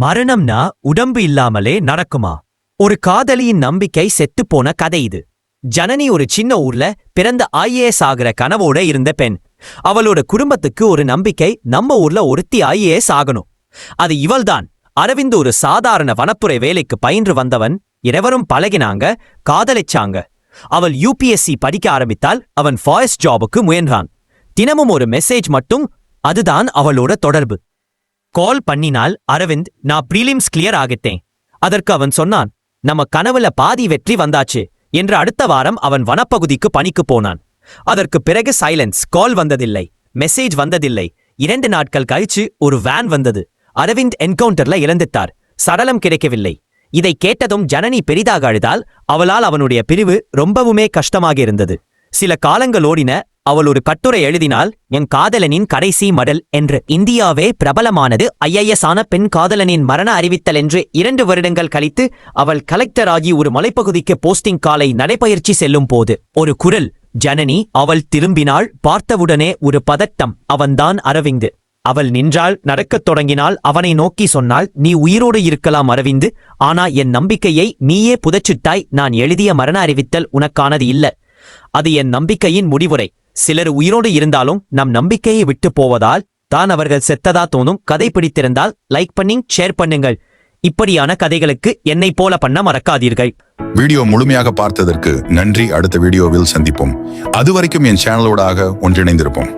மரணம்னா உடம்பு இல்லாமலே நடக்குமா? ஒரு காதலியின் நம்பிக்கை செத்துப்போன கதை இது. ஜனனி ஒரு சின்ன ஊர்ல பிறந்த ஐஏஎஸ் ஆகிற கனவோட இருந்த பெண். அவளோட குடும்பத்துக்கு ஒரு நம்பிக்கை நம்ம ஊர்ல ஒருத்தி ஐஏஎஸ் ஆகணும். அது இவள்தான். அரவிந்த் ஒரு சாதாரண வனப்புரை வேலைக்கு பயின்று வந்தவன். இருவரும் பழகினாங்க காதலிச்சாங்க. அவள் யூபிஎஸ்சி படிக்க ஆரம்பித்தால் அவன் ஃபாரஸ்ட் ஜாபுக்கு முயன்றான். தினமும் ஒரு மெசேஜ் மட்டும் அதுதான் அவளோட தொடர்பு. கால் பண்ணினால் அரவிந்த் நான் ப்ரீலிம்ஸ் கிளியர் ஆகிட்டேன். அதற்கு அவன் சொன்னான் நம்ம கனவுல பாதி வெற்றி வந்தாச்சு என்று அடுத்த வாரம் அவன் வனப்பகுதிக்கு பணிக்கு போனான். அதற்கு பிறகு சைலன்ஸ் கால் வந்ததில்லை மெசேஜ் வந்ததில்லை. இரண்டு நாட்கள் கழிச்சு ஒரு வேன் வந்தது. அரவிந்த் என்கவுண்டர்ல இழந்துட்டார் சடலம் கிடைக்கவில்லை. இதை கேட்டதும் ஜனனி பெரிதாக அழுதால் அவளால் அவனுடைய பிரிவு ரொம்பவுமே கஷ்டமாக இருந்தது. சில காலங்கள் ஓடின அவள் ஒரு கட்டுரை எழுதினால் என் காதலனின் கடைசி மடல் என்று. இந்தியாவே பிரபலமானது. ஐஏஎஸ் ஆன பெண் காதலனின் மரண அறிவித்தல் என்று இரண்டு வருடங்கள் கழித்து அவள் கலெக்டராகி ஒரு மலைப்பகுதிக்கு போஸ்டிங் காலை நடைபயிற்சி செல்லும் போது. ஒரு குரல் ஜனனி அவள் திரும்பினாள். பார்த்தவுடனே ஒரு பதட்டம். அவன்தான் அரவிந்து. அவள் நின்றாள் நடக்கத் தொடங்கினால் அவனை நோக்கி சொன்னால் நீ உயிரோடு இருக்கலாம் அரவிந்து. ஆனா என் நம்பிக்கையை நீயே புதைச்சிட்டாய். நான் எழுதிய மரண அறிவித்தல் உனக்கானது இல்ல. அது என் நம்பிக்கையின் முடிவுரை. சிலர் உயிரோடு இருந்தாலும் நம் நம்பிக்கையை விட்டு போவதால் தான் அவர்கள் செத்ததா தோணும் கதை பிடித்திருந்தால் லைக் பண்ணி ஷேர் பண்ணுங்கள். இப்படியான கதைகளுக்கு என்னை போல பண்ண மறக்காதீர்கள். வீடியோ முழுமையாக பார்த்ததற்கு நன்றி. அடுத்த வீடியோவில் சந்திப்போம். அதுவரைக்கும் என் சேனலோடாக ஒன்றிணைந்திருப்போம்.